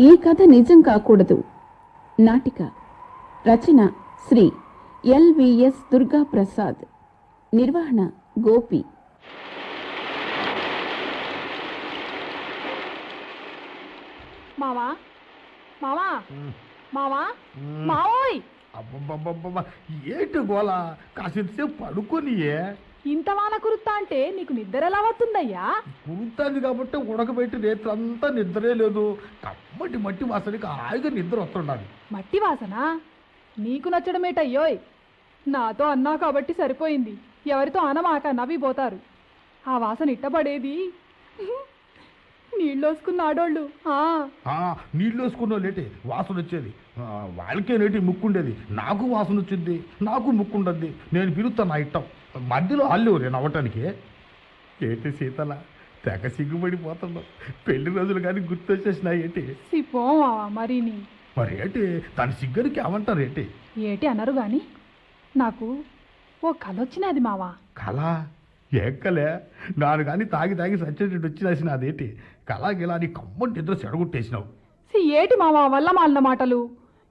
ఈ కథ నిజం కాకూడదు. నాటిక రచన శ్రీ ఎల్విఎస్ దుర్గా ప్రసాద్ నిర్వహణ గోపి. మావా మావా మావా మావోయ్! అబ్బబ్బబ్బబ్బబ్బ. ఏంటి గోల? కాసేపు పడుకోనియే. ఇంత వాన కురుత్తా అంటే నీకు నిద్ర ఎలా వస్తుందయ్యా? కురుతుంది కాబట్టి ఉడకబెట్టి రేత్రంతా నిద్రే లేదు. కమ్మటి మట్టి వాసనకి హాయిగా నిద్ర వస్తుండాలి. మట్టి వాసన? నీకు నచ్చడమేటయ్యోయ్? నాతో అన్నా కాబట్టి సరిపోయింది. ఎవరితో అనమాక నవ్విపోతారు. ఆ వాసన ఇట్టబడేది? నీళ్ళోసుకున్న ఆడోళ్ళు. ఆ, ఆ, నీళ్ళు వేసుకున్న లేటి వాసన వచ్చేది వాళ్ళకే నేటి ముక్కుండేది? నాకు వాసన వచ్చింది నాకు ముక్కుండద్ది. నేను పిలుస్తా నా ఇట్టం మధ్యలో అల్లు నేను అవ్వటానికి ఏంటి సీతల? తెగ సిగ్గుపడిపోతున్నావు. పెళ్ళి రోజులు కానీ గుర్తొచ్చేసినా ఏంటి? సిప్పో మావా మరి మరి ఏంటి దాని సిగ్గరికి ఏమంటారు ఏంటి? ఏటి అనరు గాని? నాకు ఓ కల వచ్చినది మావా. కళ ఎక్కలే నాను కానీ తాగి తాగి సచ్చేటట్టు వచ్చినాసిన అదేంటి? కళ గిలా నీ కమ్మటి నిద్ర చెడగొట్టేసినావు. సి ఏటి మావా వల్ల మాలిన మాటలు?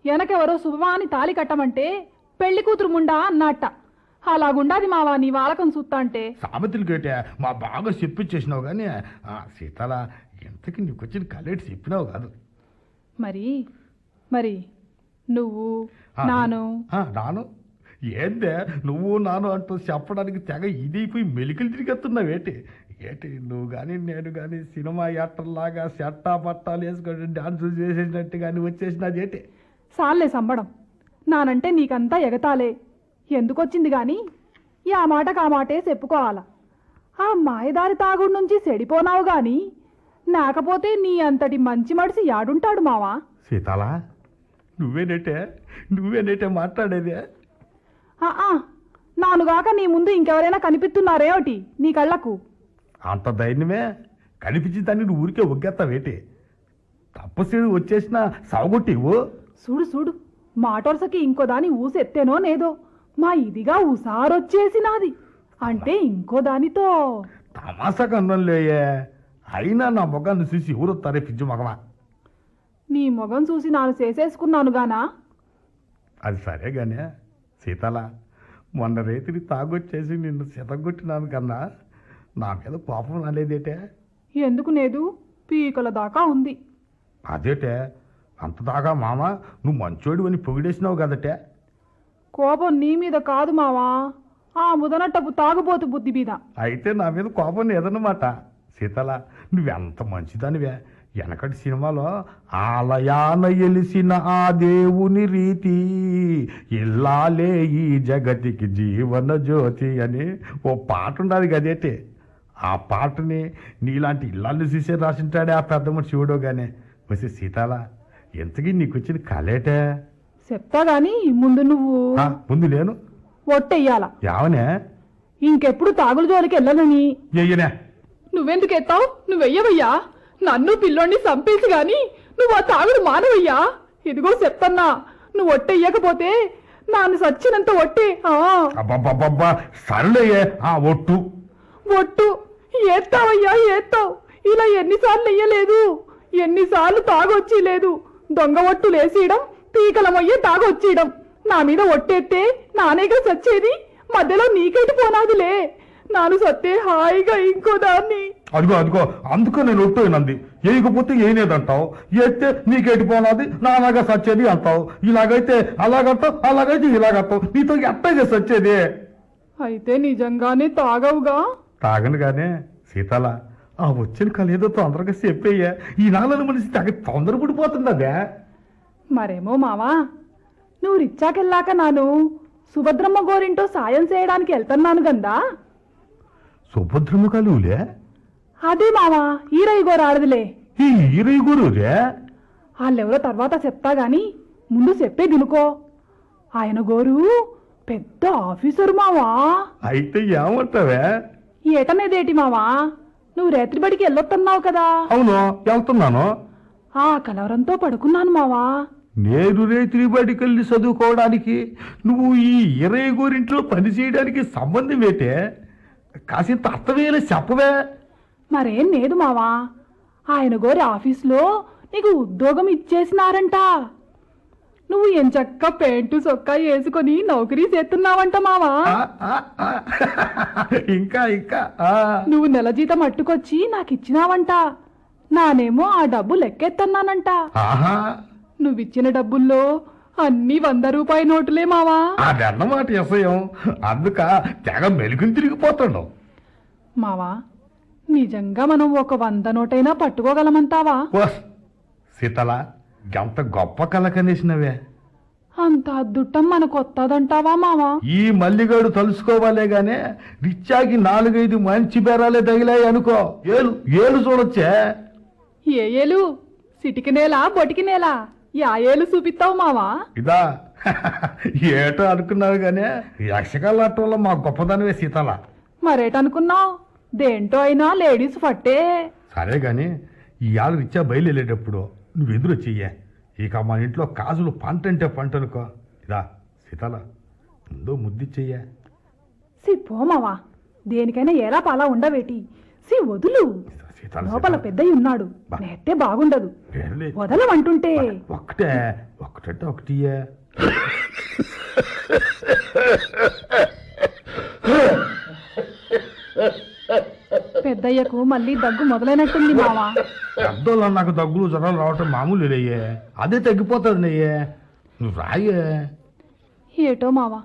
వెనకెవరో శుభమాని తాలి కట్టమంటే పెళ్ళి కూతురు ముండా అన్నట్ట. అలాగుండాది మావా నీ వాలకం చూస్తా అంటే? సామెతలు కేటే మా బాగా చెప్పించేసినావు కానీ ఆ, సీతల ఇంతకి నీకు వచ్చిన కళేటి చెప్పినావు కాదు. మరి మరి నువ్వు నాను నాను. ఏందే? నువ్వు నాను అంటూ చెప్పడానికి తెగ ఇదైపోయి మెలికలు తిరిగేస్తున్నావు ఏంటి? ఏంటి నువ్వు కానీ నేను కానీ సినిమా యాక్టర్లాగా సెట్టా పట్టాలు వేసుకొని డాన్స్ చేసేసినట్టు కానీ వచ్చేసినది ఏంటి? సాల్లే సంబడం. నానంటే నీకంతా ఎగతాలే. ఎందుకొచ్చింది గాని? ఈ ఆ మాటకు ఆ మాటే చెప్పుకోవాలా. ఆ మాయదారి తాగుడు నుంచి సెడిపోనావు గాని నాకపోతే నీ అంతటి మంచి మడిసి యాడుంటాడు మావా? సీతాల నువ్వేనేటే? నువ్వేనేటే మాట్లాడేది? నానుగాక నీ ముందు ఇంకెవరైనా కనిపిస్తున్నారేమిటి నీ కళ్ళకు. అంత ధైర్యమే? కనిపించి దాన్ని నువ్వు ఊరికే ఒగ్గేస్తావేటి తప్పసేడు వచ్చేసిన సవగొట్టివు చూడు చూడు. మాటోర్సకి ఇంకో దాని ఊసెత్తేనో నేదో మా ఇదిగా ఊసారొచ్చేసినాది. అంటే ఇంకో దానితో. తమాసా కన్నులేయే అయినా నా మొగాన్ని చూసి ఎవరు వస్తారే పిజ్జు మగమా? నీ మొగం చూసి నాను చేసేసుకున్నాను గానా అది సరే గానే. సీతల మొన్న రేతిని తాగొచ్చేసి నిన్ను సితగొట్టినాను కన్నా నా మీద కోపం రాలేదేటే? ఎందుకు లేదు పీకల దాకా ఉంది. అదేటే? అంత దాకా మామ? నువ్వు మంచోడు అని పొగిడేసినావు కదటే? కోపం నీ మీద కాదు మావా. ఆ ముదనట్టపు తాగుబోతు బుద్ధి మీద. అయితే నా మీద కోపం ఏదన్నమాట సీతల నువ్వెంత మంచిదానివే? వెనకటి సినిమాలో ఆలయాన ఎలిసిన ఆ దేవుని రీతి. ఇల్లాలే ఈ జగతికి జీవన జ్యోతి అని ఓ పాట ఉన్నది కదేటే ఆ పాటని నీలాంటి ఇల్లాలు చూసే రాసింటాడే ఆ పెద్ద మనిషి శివుడో గానే. వచ్చి సీతాల ఎంతకీ నీకు వచ్చిన కలేటే? చెప్తా గాని ముందు నువ్వు ముందు నేను ఒట్టెయ్యాల. యావనే? ఇంకెప్పుడు తాగుల జోలికి వెళ్ళనని నువ్వెందుకు ఎత్తావు? నువ్వెయ్యవయ్యా. నన్ను పిల్లోడిని చంపేసి గాని నువ్వు ఆ తాగుడు మానవయ్యా? ఇదిగో చెప్తన్నా నువ్వు ఒట్టెయ్యకపోతే నాన్ను సచ్చినంత ఒట్టే అబ్బబ్బబ్బబ్బా సర్లేయే ఆ ఒట్టు. ఒట్టు ఏత్తావయ్యా ఏత్తావు. ఇలా ఎన్నిసార్లు వెయ్యలేదు ఎన్నిసార్లు తాగొచ్చి లేదు దొంగ ఒట్టు లేసేయడం పీకలమయ్యే తాగొచ్చేయడం. నా మీద ఒట్టేస్తే నానేగా సచ్చేది? మధ్యలో నీకైతే పోనాదిలే? నాను సత్తే హాయిగా ఇంకో దాన్ని. అదిగో అదిగో అందుకు నేను ఒట్టునంది వేయకపోతే ఏనేదంటావు? ఎత్తే నీకెటు పోనాది? నాలాగా సచ్చేది అంటావు. ఇలాగైతే అలాగంటావు అలాగైతే ఇలాగంటావు. నీతో ఎట్టగా సచ్చేది? అయితే నిజంగానే తాగవుగా? తాగను గానే సీతాల. ఆ వచ్చిన కలేదో తొందరగా చెప్పేయ్యా. ఈ నాలుగు మనిషి తెగ తొందరపడిపోతుంది అదే మరేమో మావా? నువ్వు రిచ్చాకెళ్ళాక నాను సుభద్రమ్మ గోరింటో సాయం చేయడానికి వెళ్తున్నాను గందా? సుభద్రమ్మ కలువులే అదే మావా ఈరయ్య గోరు ఆడదులే. ఈ ఈరయ్య గురురే వాళ్ళెవరో తర్వాత చెప్తా గాని ముందు చెప్పే వినుకో ఆయన గోరు పెద్ద ఆఫీసరు మావా. అయితే ఏమంటావే? ఏటనేదేటి మావా? నువ్వు రేత్రి బడికి వెళ్ళొస్తున్నావు కదా. అవును వెళ్తున్నాను ఆ కలవరంతో పడుకున్నాను మావా. నేను రేత్రి బడికెళ్ళి చదువుకోవడానికి నువ్వు ఈ ఇరవై గోరింట్లో పని చేయడానికి సంబంధం ఏంటే? కాసింత అర్థమయ్యేలా చెప్పవే. మరేం లేదు మావా. ఆయన గోరి ఆఫీసులో నీకు ఉద్యోగం ఇచ్చేసినారంట. నువ్వు ఎంచక్క పెయింటు సొక్కా వేసుకొని నౌకరీ చేస్తున్నావంట మావా. ఇంకా ఇంకా. నువ్వు నెల జీతం అట్టుకొచ్చి నాకు ఇచ్చినావంట నానేమో ఆ డబ్బు లెక్కెత్తన్నానంట. నువ్విచ్చిన డబ్బుల్లో అన్ని వంద రూపాయి నోటులే మావా. అదన్నమాట ఎసయం అందుక తెగ మెలుగుని తిరిగిపోతాడు మావా నిజంగా మనం ఒక వంద నోటైనా పట్టుకోగలమంటావా? వస్ శీతల ఎంత గొప్ప కళ కనేసినవే. అంత అద్దుట్టం మనకు వత్తదంటావా మావా? ఈ మల్లిగాడు తలుసుకోవాలే గానే రిచ్చాకి నాలుగైదు మంచి బేరాలే తగిలాయి అనుకో. ఏలు ఏలు చూడొచ్చే? ఏ ఏలు? సిటికి నేలా బొటికి నేలా. యా ఏలు చూపిస్తావు మావా? ఇదా. ఏటో అనుకున్నావు గానే యక్షకాల వల్ల మా గొప్పదనవే సీతల. మరేటనుకున్నావు? దేంటో అయినా లేడీస్ ఫట్టే. సరే గాని ఇవాళ రిచ్చా బయలుదేరేటప్పుడు నువ్వు ఎదురొచ్చెయ్యే ఇక మన ఇంట్లో కాజులు పంట అంటే పంట అనుకో ఇదా సీతల ముందు ముద్దిచ్చెయ్యే సి పో మావా దేనికైనా ఎలా పాలా ఉండవేటి? సి వదులు. సీతల లోపల సీతల. పెద్దయి ఉన్నాడు. నెట్టే బాగుండదు. వదలమంటుంటే. ఒక్కటే ఒక్కటంటే ఒకటియే పెద్దయ్యకు మళ్ళీ దగ్గు మొదలైనట్టుంది మావా. పెద్దోళ్ళు నాకు దగ్గులు జ్వరాలు రావటం మామూలు లేయే అదే తగ్గిపోతుంది నెయ్యే నువ్వు రాయే ఏటో మావా.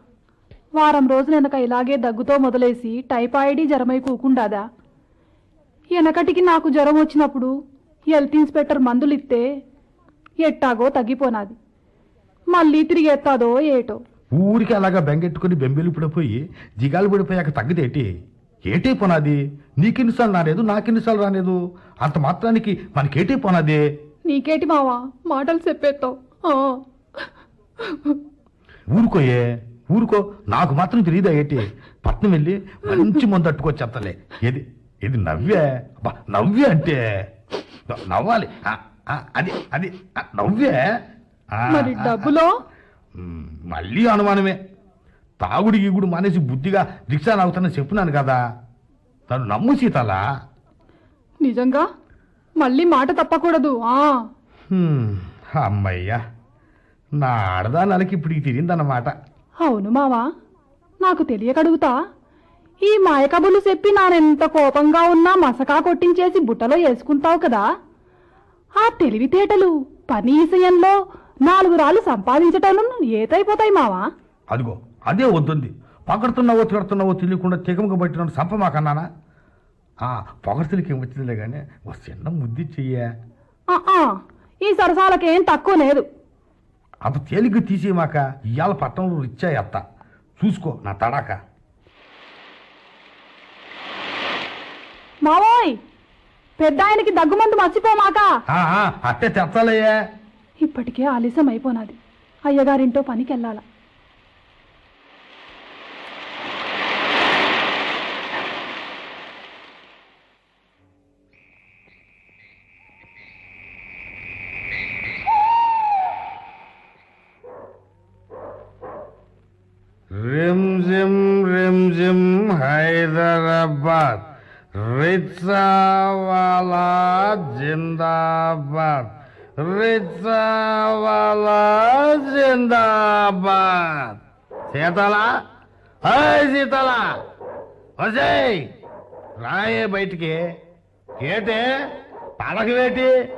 వారం రోజులు వెనక ఇలాగే దగ్గుతో మొదలేసి టైఫాయిడీ జ్వరమై కూకుండాదా? వెనకటికి నాకు జ్వరం వచ్చినప్పుడు హెల్త్ ఇన్స్పెక్టర్ మందులు ఇస్తే ఎట్టాగో తగ్గిపోనాది. మళ్ళీ తిరిగి ఎత్తాదో ఏటో. ఊరికి అలాగా బెంగెట్టుకుని బెంబేలు పడిపోయి జిగాలు పడిపోయాక తగ్గదేటి ఏటే పోనాది? నీకెన్నిసార్లు రాలేదు నాకెన్నిసార్లు రాలేదు అంత మాత్రానికి మనకేటే పోనాది? నీకేటి మావా? మాటలు చెప్పేస్తావు. ఊరుకోయే ఊరుకో. నాకు మాత్రం తెలియదా ఏటి? పట్నం వెళ్ళి మంచి మందు అట్టుకొచ్చేత్తలే ఏది ఇది నవ్వే? అబ్బా నవ్వే అంటే. నవ్వాలి. అది అది నవ్వే? మరి డబ్బులో? మళ్ళీ అనుమానమే. తాగుడు గీగుడు మానేసి బుద్ధిగా రిక్షా నవ్వుతానని చెప్పున్నాను కదా. తను నమ్ము సీతలా? నిజంగా? మళ్ళీ మాట తప్పకూడదు. అమ్మయ్యా. నా ఆడదానాలకి ఇప్పుడు తిరిగిందన్నమాట అవును మావా నాకు తెలియకడుగుతా. ఈ మాయకబులు చెప్పి నానెంత కోపంగా ఉన్నా మసకా కొట్టించేసి బుట్టలో వేసుకుంటావు కదా. ఆ తెలివితేటలు పని విషయంలో నాలుగు రాళ్ళు సంపాదించటం ఏతైపోతాయి మావా? అదిగో అదే వద్దుంది. పగడుతున్నావో తిడుతున్నావో తెలియకుండా తెగముగా పట్టిన సంప మాకన్నానా? ఆ పొగడ్తలకి ఏం వచ్చిందిలే కానీ ఒక చిన్న ముద్ది చెయ్యే. ఈ సరసాలకేం తక్కువ లేదు. అంత తేలిగ్గా తీసేయమాక ఇవాళ పట్టణంలో రిచ్చా ఎత్త చూసుకో నా తడాక. మావోయ్ పెద్ద ఆయనకి దగ్గుమందు మర్చిపోమాక. అట్టే తెచ్చాలయ్యే ఇప్పటికే ఆలస్యం అయిపోనాది అయ్యగారింటో పనికెళ్ళాల. రిమ్ రిమ్జిమ్ రిమ్జిమ్ హైదరాబాద్. రిచ్చావాలా జిందాబాద్. రిచ్చావాలా జిందాబాద్. సీతల? హాయ్ సీతల! వసేయ్ రాయే బయటికి. ఏటే? పడకవేటి?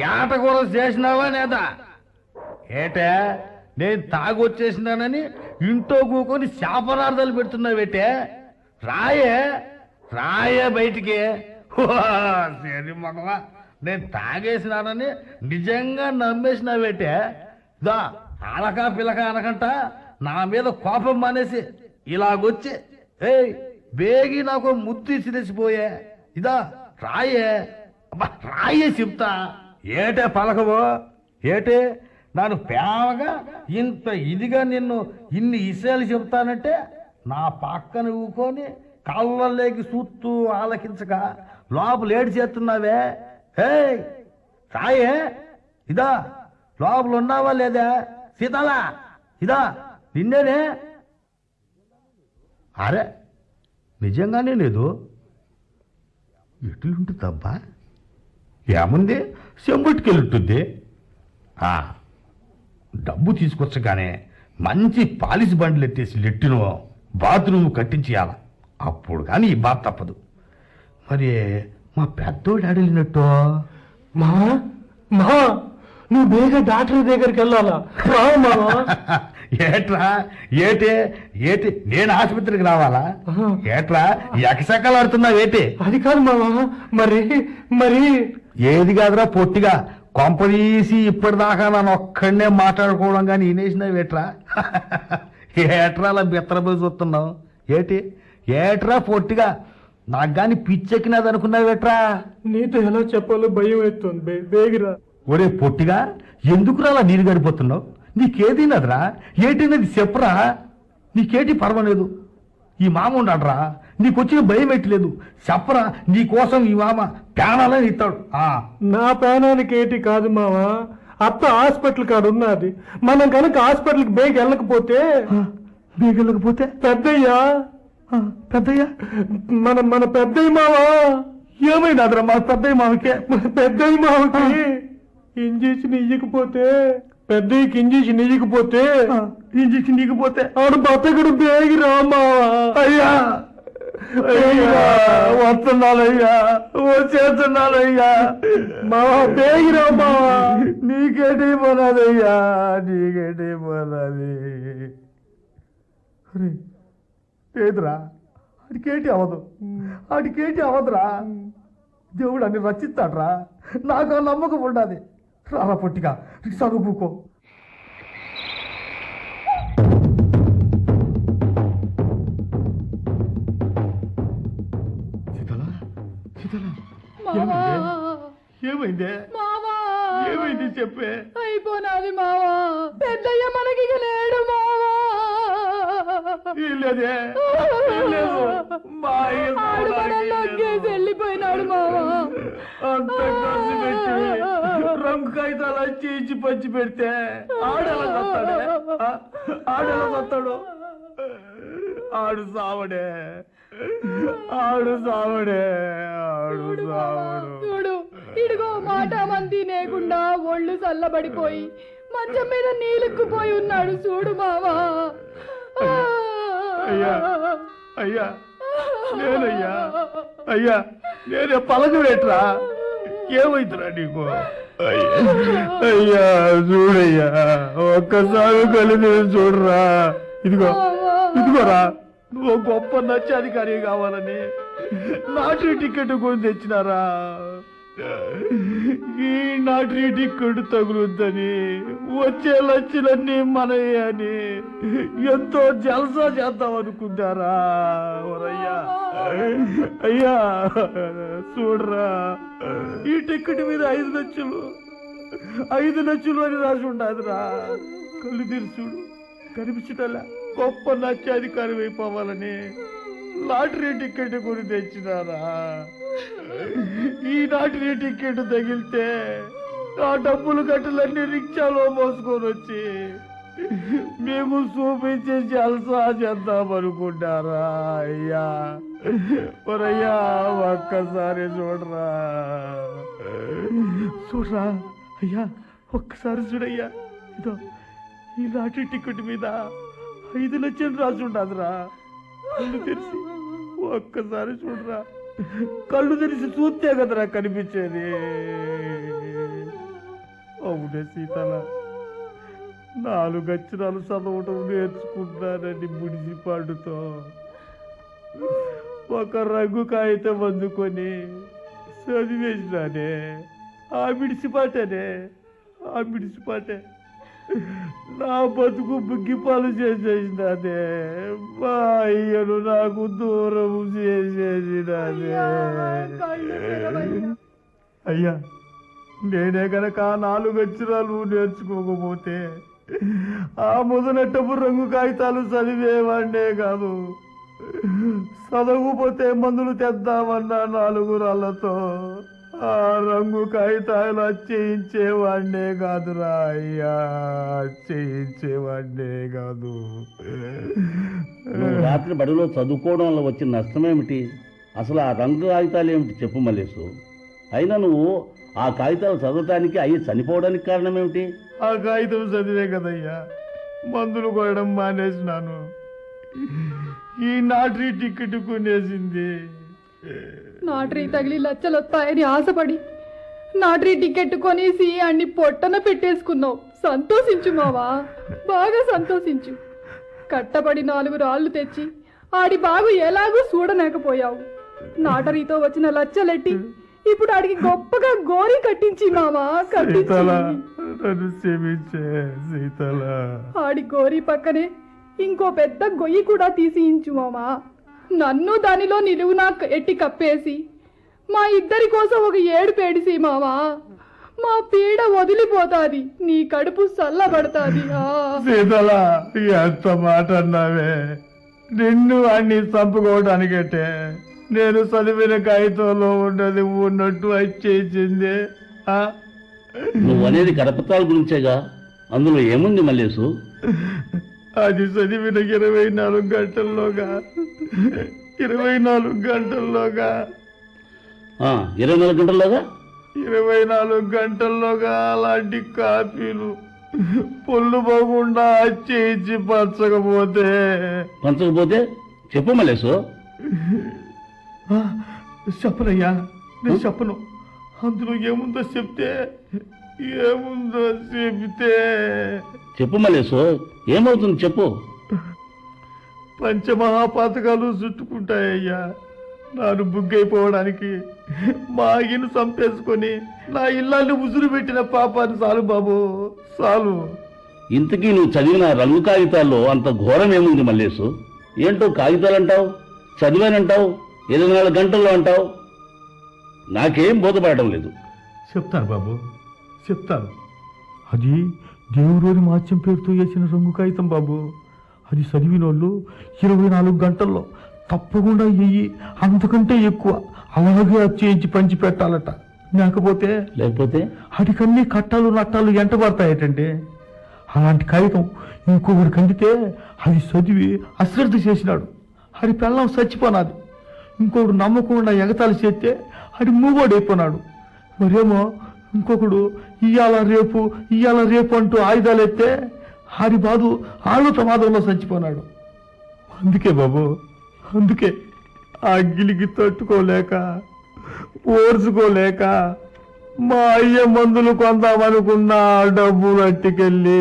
ఏట కూర చేసినావా లేదా? ఏటే? నేను తాగొచ్చేసినానని ఇంట్లో కూకొని శాపనార్థాలు పెడుతున్నావేటే? రాయే రాయే బయటికి. సరే మగవా నేను తాగేసినానని నిజంగా నమ్మేసినావేటే? దా అలక పిలక అనకంట నా మీద కోపం మానేసి ఇలాగొచ్చి ఏయ్ బేగి నాకు ముద్దు ఇసిరేసిపోయే ఇదా రాయే రాయే చెప్తా. ఏటే పలకవో? ఏటే? నన్ను పేవగా ఇంత ఇదిగా నిన్ను ఇన్ని ఇసేలు చెప్తానంటే నా పక్కన ఊకొని కళ్ళలోకి చూస్తూ ఆలకించక లోపల ఏడు చేస్తున్నావే? హే రాయే ఇదా లోపల ఉన్నావా లేదా? సీతాలా ఇదా నిన్నేనే? అరే నిజంగానే లేదు. ఎట్లుంటుందబ్బా ఏముంది? చెంబుట్టుకెళ్ళుంటుంది. ఆ, డబ్బు తీసుకొచ్చగానే మంచి పాలిస్ బండ్లు ఎట్టేసి లెట్టినో బాత్రూమ్ కట్టించేయాల అప్పుడు కానీ ఈ బాధ తప్పదు. మరి మా పెద్దోడు అడిగినట్టు మా? మా? నువ్వు బేగా డాక్టర్ దగ్గరికి వెళ్ళాలా? ఏట్రా? ఏటే? ఏటి? నేను ఆసుపత్రికి రావాలా. ఏట్రా? ఎకసెక్కలు ఆడుతున్నావు ఏటి? అది కాదు మావా. మరి మరి. ఏది కాదురా పొట్టిగా? కొంపదీసి ఇప్పటిదాకా నన్ను ఒక్కడనే మాట్లాడుకోవడం కానీ వినేసినావు ఏట్రా? ఏట్రా అలా బిత్తరపోయి చూస్తున్నావు? ఏటి? ఏట్రా పొట్టిగా? నాకు కానీ పిచ్చెక్కినది అనుకున్నావు ఏట్రా? నీతో ఎలా చెప్పాలో భయం అవుతుంది బేగిరా ఒరే పొట్టిగా ఎందుకురా అలా నీరు గడిపోతున్నావు? నీకేదినదిరా ఏటినది చెప్పరా? నీకేటి పర్వాలేదు. ఈ మామ ఉన్నాడ్రా నీకొచ్చిన భయం ఎట్టలేదు చెప్పరా నీ కోసం ఈ మామ ప్రాణాలని ఇస్తాడు. ఆ. నా ప్రాణానికి ఏంటి కాదు మావా అత్త హాస్పిటల్ కాడ ఉన్నది. మనం కనుక హాస్పిటల్కి బేగ వెళ్ళకపోతే బీగలకపోతే పెద్దయ్యా. పెద్దయ్య? మన మన పెద్దయ్య మావా ఏమైనాదిరా మా పెద్దయ్య మామకే? పెద్దయ్య మావకి ఇంజక్షన్ ఇయ్యకపోతే పెద్దయ్యకి ఇంజక్షన్ ఇయ్యకపోతే ఇంజక్షన్ నీకపోతే ఆడు బతకడు బేగిరా మావా అయ్యా! అయ్యా వస్తున్నానయ్యా వచ్చేస్తున్నానయ్యా మావా బేగిరా మావా నీకేటి పోనాదయ్యా నీకేటి పోనాది అరే ఏదిరా అడికేటి అవదు అడికేటి అవదురా. దేవుడు అన్ని రచిస్తాడ్రా నాకు ఆ నమ్మకం ఉండాలి రారా పొట్టిగా చదువుకో సీతలా మావా. ఏమైందే? మావా. ఏమైంది చెప్పే. అయిపోనాది మావా. పెద్దయ్య మనకి లేడు మావా. నొక్కేసి వెళ్ళిపోయినాడు మావా. అంత ఖర్చు పెట్టి రంగు కాగితాలు వచ్చి ఇచ్చి పంచి పెడితే ఆడెలా ఆ? ఆడెలా ఆడు సావడే. ఆడు సావడే ఆడు సావడు. చూడు. ఇడుగో మాట మంది లేకుండా ఒళ్ళు చల్లబడిపోయి మంచం మీద నీలుక్కుపోయి ఉన్నాడు చూడు మావా. అయ్యా అయ్యా నేనయ్యా అయ్యా నేనే పలకవేట్రా ఏమైతురా నీకు? అయ్యా అయ్యా చూడయ్యా ఒక్కసారి కలిసి చూడరా. ఇదిగో ఇదిగోరా. నువ్వు గొప్ప నచ్చి అధికారి కావాలని నాటి టికెట్ కొని తెచ్చినారా? ఈ నాటి టికెట్ తగులుద్దని వచ్చే లక్షలన్నీ మనయే అని ఎంతో జల్సా చేద్దాం అనుకుంటారా? ఓరయ్యా. అయ్యా చూడరా ఈ టికెట్ మీద ఐదు లక్షలు ఐదు లక్షలు అని రాసి ఉండదురా. కళ్ళు తెరిచి చూడు. కనిపించటలా. గొప్ప నత్యాధికారి అయిపోవాలని లాటరీ టికెట్ కొని తెచ్చినారా? ఈ లాటరీ టికెట్ తగిలితే ఆ డబ్బులు గట్టులన్నీ రిక్షాలో మోసుకొని వచ్చి మేము చూపించి జల్సా చేద్దాం అనుకుంటారా అయ్యా మరయ్యా ఒక్కసారి చూడరా. చూడరా అయ్యా ఒక్కసారి చూడయ్యా. ఇదో ఈ లాటరీ టికెట్ మీద ఐదు లక్షలు రాసి ఉండదురా. కళ్ళు తెరిచి ఒక్కసారి చూడరా. కళ్ళు తెరిచి చూస్తే కదరా కనిపించేది. అవునే సీతల నాలుగు అక్షరాలు చదవటం నేర్చుకుంటానని ముడిసిపాడుతో ఒక రంగు కాగితం అందుకొని చదివేసినానే. ఆ మిడిసిపాటనే ఆ మిడిసిపాటే నా బతుకు బుగ్గిపాలు చేసేసినదే. మా అయ్యను నాకు దూరం చేసేసినదే. అయ్యా నేనే గనక నాలుగు అక్షరాలు నేర్చుకోకపోతే ఆ ముదనట్టపు రంగు కాగితాలు చదివేవాడే కాదు. చదవకపోతే మందులు తెద్దామన్నా నాలుగు రాళ్ళతో ఆ రంగు కాగితాలు చేయించేవాడినే కాదురా అయ్యా. చేయించేవాడినే కాదు. రాత్రి బడిలో చదువుకోవడం వల్ల వచ్చిన నష్టమేమిటి? అసలు ఆ రంగు కాగితాలు ఏమిటి చెప్పు మల్లేసు అయినా నువ్వు ఆ కాగితాలు చదవటానికి అయ్యి చనిపోవడానికి కారణం ఏమిటి ఆ కాగితం చదివే కదయ్యా. మందులు కొనడం మానేసినాను. ఈ నాటరీ టికెట్ కొనేసింది. నాటరీ తగిలి లచ్చలు వస్తాయని ఆశపడి నాటరీ టికెట్ కొనేసి అన్ని పొట్టన పెట్టేసుకున్నావు. సంతోషించు మావా. బాగా సంతోషించు. కట్టబడి నాలుగు రాళ్ళు తెచ్చి ఆడి బాగు ఎలాగూ చూడలేకపోయావు నాటరీతో వచ్చిన లచ్చలెట్టి ఇప్పుడు ఆడికి గొప్పగా గోరి కట్టించి మావా కట్టించి. ఆడి గోరి పక్కనే ఇంకో పెద్ద గొయ్యి కూడా తీసియించు మామా నన్ను దానిలో నిలువునా ఎట్టి కప్పేసి మా ఇద్దరి కోసం ఒక ఏడు పేడిసి మామా మా పీడ వదిలిపోతాది నీ కడుపు చల్లబడతాది. ఆ. సీతల ఎంత మాట అన్నావే. నిన్ను అన్ని చంపుకోవడానికంటే నేను చదివిన కాగితంలో ఉన్నది ఉన్నట్టు వచ్చేసింది? నువ్వు అనేది కరపత్రాల గురించేగా? అందులో ఏముంది మల్లేసు అది చదివిన ఇరవై నాలుగు గంటల్లోగా. ఇరవై నాలుగు గంటల్లోగా. ఇరవై నాలుగు గంటల్లోగా? ఇరవై నాలుగు గంటల్లోగా అలాంటి కాపీలు పొల్లు పోకుండా చేయించి పరచకపోతే పంచకపోతే చెప్పు మల్లేసు ఆ, చెప్పనయ్యా నేను చెప్పను. అందులో ఏముందో చెప్తే ఏముందో చెప్తే చెప్పు మల్లేసు ఏమవుతుంది చెప్పు. పంచమహాపాతకాలు చుట్టుకుంటాయ్యా. నాను బుగ్గైపోవడానికి మా ఆయను చంపేసుకొని నా ఇల్లాన్ని ఉసురు పెట్టిన పాపాన్ని చాలు బాబు చాలు. ఇంతకీ నువ్వు చదివిన రంగు కాగితాల్లో అంత ఘోరం ఏముంది మల్లేసు ఏంటో కాగితాలు అంటావు చదివానంటావు? ఇరవై నాలుగు గంటల్లో అంటావు? నాకేం బోధపడటం లేదు. చెప్తాను బాబు. చెప్తాను అది దేవుడు మాత్యం పేరుతో వేసిన రంగు కాగితం బాబు. అది చదివిన వాళ్ళు ఇరవై నాలుగు గంటల్లో తప్పకుండా వెయ్యి అంతకంటే ఎక్కువ అలాగే చేయించి పంచి పెట్టాలట లేకపోతే లేకపోతే? అడికన్నీ కట్టాలు నట్టాలు ఎంట పడతాయటండి అలాంటి కాగితం ఇంకొకటి కందితే అది చదివి అశ్రద్ధ చేసినాడు. అది పెళ్ళం చచ్చిపోనాది. ఇంకొకడు నమ్మకుండా ఎగతాళి చేస్తే అది మూగోడైపోయినాడు మరేమో ఇంకొకడు ఇయ్యాల రేపు ఇయ్యాల రేపు అంటూ ఆయుధాలు ఎత్తే హరి బాధు ఆళ్ళు ప్రమాదంలో చచ్చిపోనాడు. అందుకే బాబు అందుకే ఆ గిలికి తట్టుకోలేక ఓర్చుకోలేక మా అయ్య మందులు కొందామనుకున్న డబ్బులు అట్టుకెళ్ళి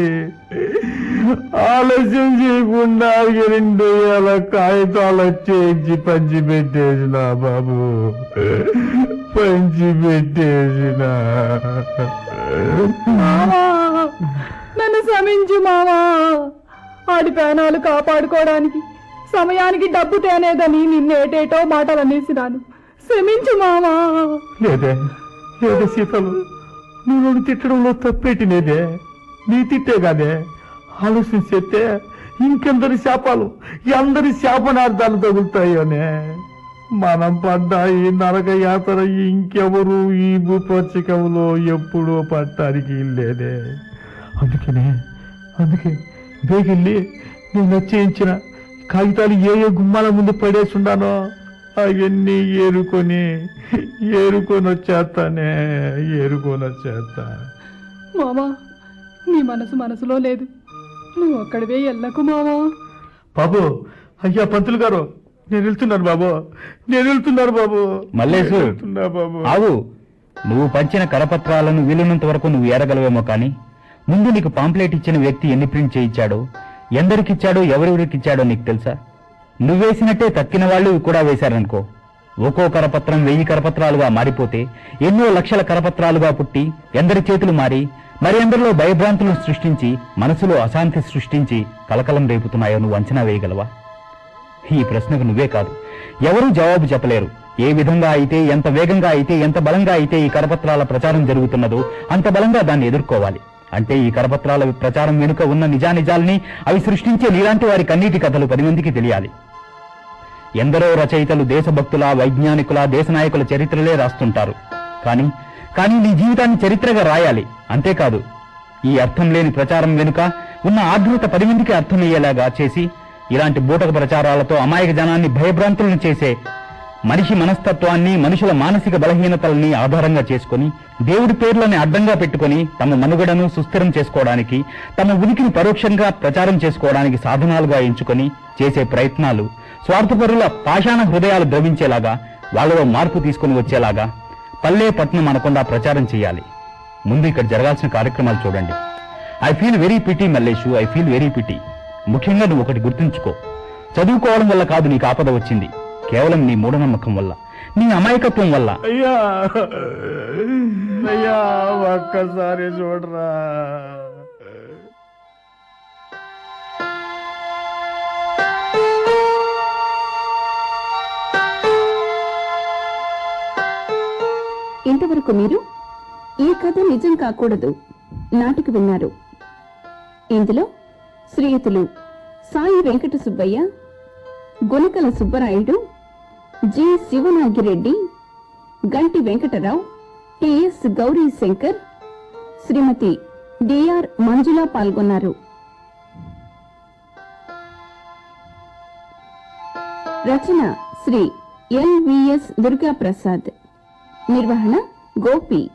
ఆలస్యం చేయకుండా రెండు వేల కాగితాలు చేయించి పంచి పెట్టేసిన బాబు. పంచి పెట్టేసిన నన్ను క్షమించు మావా. ఆడి ప్రాణాలు కాపాడుకోవడానికి సమయానికి డబ్బు తేనేదని నిన్నేటేటో మాటలు అనేసినాను క్షమించు మావా. లేదే లేదే సీతలు నువ్వు తిట్టడంలో తప్పేటినేదే నీ తిట్టే కాదే? ఆలోచన చేస్తే ఇంకెందరి శాపాలు అందరి శాపనార్థాలు తగులుతాయోనే? మనం పడ్డ ఈ నరక యాత్ర ఇంకెవరు ఈ భూపచ్చికములో ఎప్పుడూ పట్టడానికి లేదే అందుకనే అందుకే బేగిల్లి నేను నచ్చేయించిన కాగితాలు ఏ ఏ గుమ్మాల ముందు పడేసి ఉండానో అవన్నీ ఏరుకొని ఏరుకొని వచ్చేస్తానే ఏరుకొని వచ్చేస్తా మామా నీ మనసు మనసులో లేదు. నువ్వు అక్కడివే ఎల్లకు మావా. బాబు అయ్యా పంతులు గారు నేను వెళ్తున్నాను బాబు నేను వెళ్తున్నాను బాబు. మల్లేసు. నేను వెళ్తున్నా బాబు. నువ్వు పంచిన కరపత్రాలను వీలున్నంత వరకు నువ్వు ఏరగలవేమో కానీ ముందు నీకు పాంప్లెట్ ఇచ్చిన వ్యక్తి ఎన్ని ప్రింట్ చేయించాడో ఎందరికిచ్చాడో ఎవరెవరికిచ్చాడో నీకు తెలుసా? నువ్వేసినట్టే తక్కిన వాళ్ళు కూడా వేశారనుకో. ఒక్కో కరపత్రం వెయ్యి కరపత్రాలుగా మారిపోతే ఎన్నో లక్షల కరపత్రాలుగా పుట్టి ఎందరి చేతులు మారి మరి అందరిలో భయభ్రాంతులను సృష్టించి మనసులో అశాంతి సృష్టించి కలకలం రేపుతున్నాయో నువ్వు అంచనా వేయగలవా? ఈ ప్రశ్నకు నువ్వే కాదు. ఎవరూ జవాబు చెప్పలేరు. ఏ విధంగా అయితే ఎంత వేగంగా అయితే ఎంత బలంగా అయితే ఈ కరపత్రాల ప్రచారం జరుగుతున్నదో అంత బలంగా దాన్ని ఎదుర్కోవాలి. అంటే ఈ కరపత్రాల ప్రచారం వెనుక ఉన్న నిజానిజాల్ని అవి సృష్టించే నీలాంటి వారి కన్నీటి కథలు పది మందికి తెలియాలి. ఎందరో రచయితలు దేశభక్తుల వైజ్ఞానికుల దేశనాయకుల చరిత్రలే రాస్తుంటారు. కానీ కానీ నీ జీవితాన్ని చరిత్రగా రాయాలి. అంతేకాదు ఈ అర్థం లేని ప్రచారం వెనుక ఉన్న ఆర్ద్రత పది మందికి అర్థమయ్యేలాగా చేసి ఇలాంటి బూటక ప్రచారాలతో అమాయక జనాన్ని భయభ్రాంతులను చేసే మనిషి మనస్తత్వాన్ని మనుషుల మానసిక బలహీనతల్ని ఆధారంగా చేసుకొని దేవుడి పేర్లని అడ్డంగా పెట్టుకొని తమ మనుగడను సుస్థిరం చేసుకోవడానికి తమ ఉనికిని పరోక్షంగా ప్రచారం చేసుకోవడానికి సాధనాలుగా ఎంచుకొని చేసే ప్రయత్నాలు స్వార్థపరుల పాషాణ హృదయాలు ద్రవించేలాగా వాళ్ళలో మార్పు తీసుకొని వచ్చేలాగా పల్లె పట్నం అనకుండా ప్రచారం చేయాలి. ముందు ఇక్కడ జరగాల్సిన కార్యక్రమాలు చూడండి. I feel very pity Mallesh I feel very pity ముఖ్యంగా నువ్వు ఒకటి గుర్తుంచుకో. చదువుకోవడం వల్ల కాదు నీకు ఆపద వచ్చింది. కేవలం నీ మూఢనమ్మకం వల్ల. నీ అమాయకత్వం వల్ల. అయ్యా! అయ్యా ఒక్కసారి చూడరా. ఇంతవరకు మీరు ఈ కథ నిజం కాకూడదు నాటిక విన్నారు. ఇందులో శ్రీయుతులు Sai Venkata Subbaiah Gunakala Subbarayudu G Sivanagireddy Ganti Venkatarao TS Gauri Shankar Shrimati DR Manjula పాల్గొన్నారు. రచన శ్రీ ఎల్విఎస్ దుర్గా ప్రసాద్ నిర్వహణ గోపి.